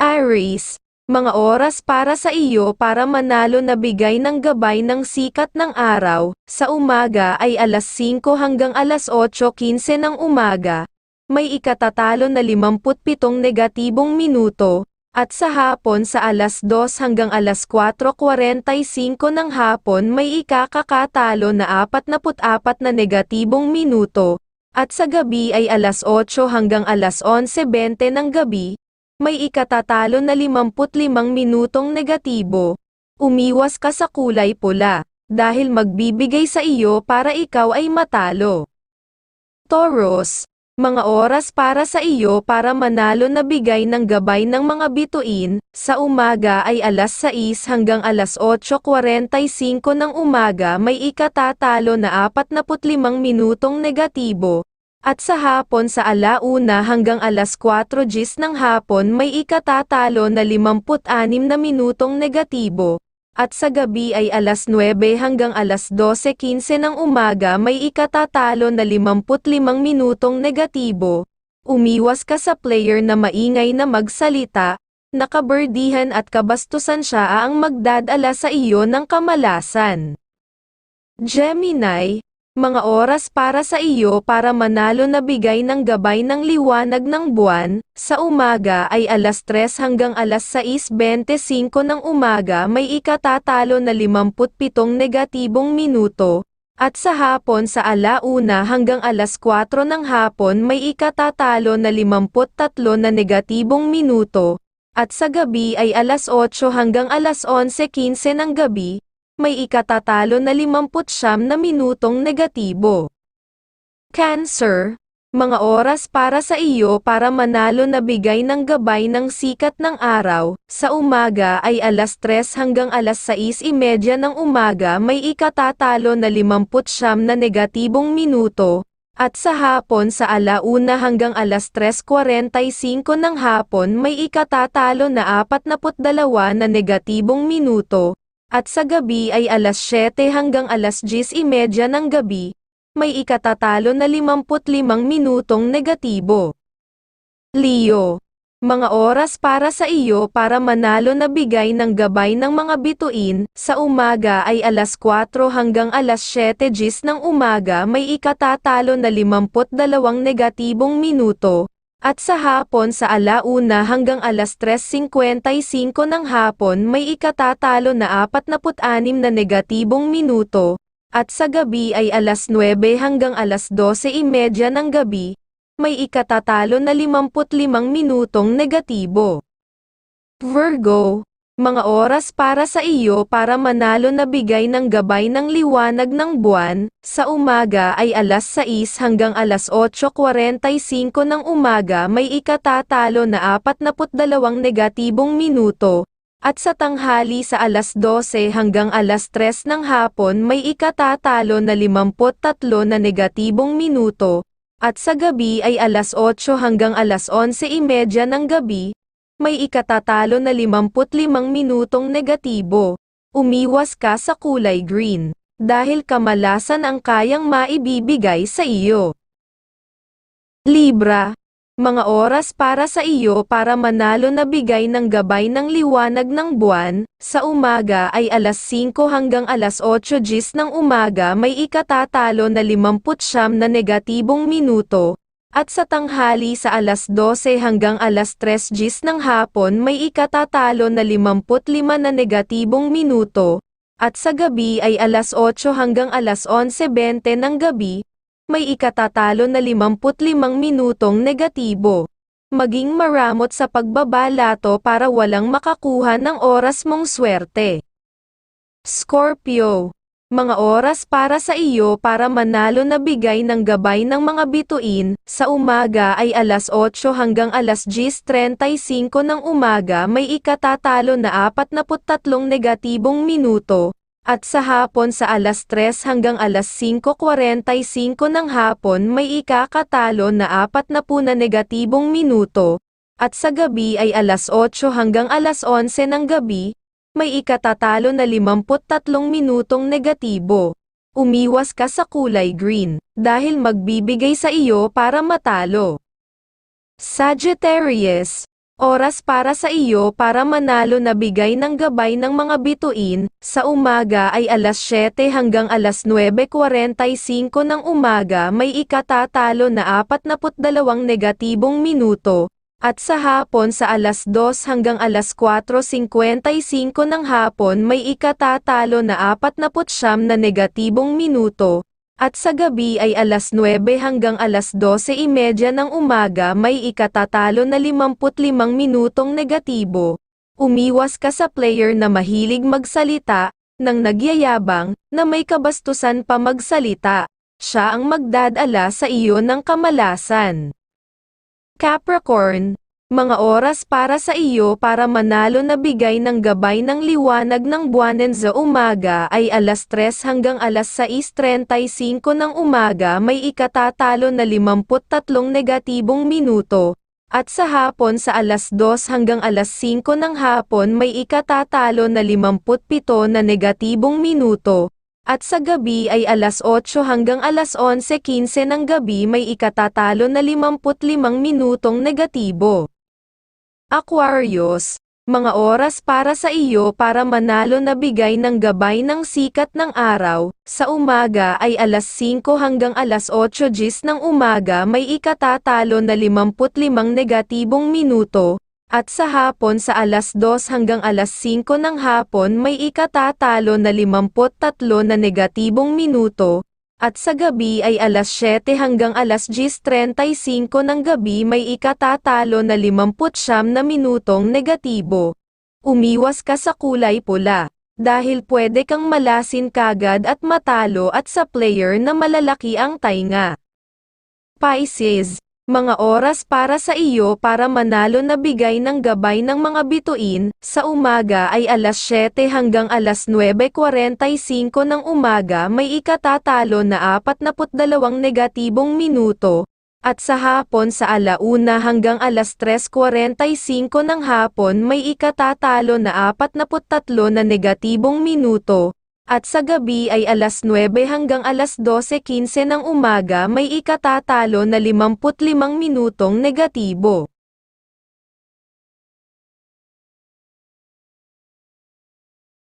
Aries, mga oras para sa iyo para manalo na bigay ng gabay ng sikat ng araw, sa umaga ay alas 5 hanggang alas 8.15 ng umaga, may ikatatalo na 57 negatibong minuto, at sa hapon sa alas 2 hanggang alas 4.45 ng hapon may ikakakatalo na 44 na negatibong minuto, at sa gabi ay alas 8 hanggang alas 11.20 ng gabi, may ikatatalo na 55 minutong negatibo. Umiwas ka sa kulay pula, dahil magbibigay sa iyo para ikaw ay matalo. Taurus, mga oras para sa iyo para manalo na bigay ng gabay ng mga bituin, sa umaga ay alas 6 hanggang alas 8.45 ng umaga may ikatatalo na 45 minutong negatibo, at sa hapon sa alauna hanggang alas 4 gis ng hapon may ikatatalo na 56 na minutong negatibo. At sa gabi ay alas 9 hanggang alas 12.15 ng umaga may ikatatalo na 55 minutong negatibo. Umiwas ka sa player na maingay na magsalita, nakaberdihan at kabastusan siya ang magdadala sa iyo ng kamalasan. Gemini, mga oras para sa iyo para manalo na bigay ng gabay ng liwanag ng buwan, sa umaga ay alas 3 hanggang alas 6.25 ng umaga may ikatatalo na 57 negatibong minuto, at sa hapon sa alauna hanggang alas 4 ng hapon may ikatatalo na 53 na negatibong minuto, at sa gabi ay alas 8 hanggang alas 11.15 ng gabi, may ikatatalo na 50 na minutong negatibo. Cancer, mga oras para sa iyo para manalo na bigay ng gabay ng sikat ng araw, sa umaga ay alas 3 hanggang alas 6.30 ng umaga may ikatatalo na 50 na negatibong minuto, at sa hapon sa alauna hanggang alas 3.45 ng hapon may ikatatalo na 42 na negatibong minuto, at sa gabi ay alas 7 hanggang alas 10.30 ng gabi, may ikatatalo na 55 minutong negatibo. Leo, mga oras para sa iyo para manalo na bigay ng gabay ng mga bituin, sa umaga ay alas 4 hanggang alas 7 gis ng umaga may ikatatalo na 52 negatibong minuto, at sa hapon sa alauna hanggang alas 3.55 ng hapon may ikatatalo na 46 na negatibong minuto, at sa gabi ay alas 9 hanggang alas 12.30 ng gabi, may ikatatalo na 55 minutong negatibo. Virgo, mga oras para sa iyo para manalo na bigay ng gabay ng liwanag ng buwan, sa umaga ay alas 6 hanggang alas 8.45 ng umaga may ikatatalo na 42 negatibong minuto, at sa tanghali sa alas 12 hanggang alas 3 ng hapon may ikatatalo na 53 na negatibong minuto, at sa gabi ay alas 8 hanggang alas 11.30 ng gabi, may ikatatalo na 55 minutong negatibo. Umiwas ka sa kulay green, dahil kamalasan ang kayang maibibigay sa iyo. Libra, mga oras para sa iyo para manalo na bigay ng gabay ng liwanag ng buwan, sa umaga ay alas 5 hanggang alas 8 gis ng umaga may ikatatalo na 50 na negatibong minuto, at sa tanghali sa alas 12 hanggang alas 3 gis ng hapon may ikatatalo na 55 na negatibong minuto, at sa gabi ay alas 8 hanggang alas 11.20 ng gabi, may ikatatalo na 55 minutong negatibo. Maging maramot sa pagbabalato para walang makakuha ng oras mong swerte. Scorpio mga oras para sa iyo para manalo na bigay ng gabay ng mga bituin, sa umaga ay alas 8 hanggang alas 10.35 ng umaga may ikatatalo na 43 negatibong minuto, at sa hapon sa alas 3 hanggang alas 5.45 ng hapon may ikakatalo na 40 na negatibong minuto, at sa gabi ay alas 8 hanggang alas 11 ng gabi, may ikatatalo na 53 minutong negatibo. Umiwas ka sa kulay green, dahil magbibigay sa iyo para matalo. Sagittarius, Oras para sa iyo para manalo na bigay ng gabay ng mga bituin, sa umaga ay alas 7 hanggang alas 9.45 ng umaga may ikatatalo na 42 negatibong minuto, at sa hapon sa alas 2 hanggang alas 4.55 ng hapon may ikatatalo na 49 na negatibong minuto, at sa gabi ay alas 9 hanggang alas 12.30 ng umaga may ikatatalo na 55 minutong negatibo. Umiwas ka sa player na mahilig magsalita, nang nagyayabang, na may kabastusan pa magsalita. Siya ang magdadala sa iyo ng kamalasan. Capricorn, mga oras para sa iyo para manalo na bigay ng gabay ng liwanag ng buwanen sa umaga ay alas 3 hanggang alas 6.35 ng umaga may ikatatalo na 53 negatibong minuto, at sa hapon sa alas 2 hanggang alas 5 ng hapon may ikatatalo na 57 na negatibong minuto, at sa gabi ay alas 8 hanggang alas 11.15 ng gabi may ikatatalo na 55 minutong negatibo. Aquarius, mga oras para sa iyo para manalo na bigay ng gabay ng sikat ng araw, sa umaga ay alas 5 hanggang alas 8 gis ng umaga may ikatatalo na 55 negatibong minuto, at sa hapon sa alas 2 hanggang alas 5 ng hapon may ikatatalo na 53 na negatibong minuto, at sa gabi ay alas 7 hanggang alas 10.35 ng gabi may ikatatalo na 50 na minutong negatibo. Umiwas ka sa kulay pula, dahil pwede kang malasin kagad at matalo at sa player na malalaki ang tainga. Pisces, mga oras para sa iyo para manalo na bigay ng gabay ng mga bituin, sa umaga ay alas 7 hanggang alas 9.45 ng umaga may ikatatalo na 42 negatibong minuto, at sa hapon sa alauna hanggang alas 3.45 ng hapon may ikatatalo na 43 na negatibong minuto, at sa gabi ay alas 9 hanggang alas 12.15 ng umaga may ikatatalo na 55 minutong negatibo.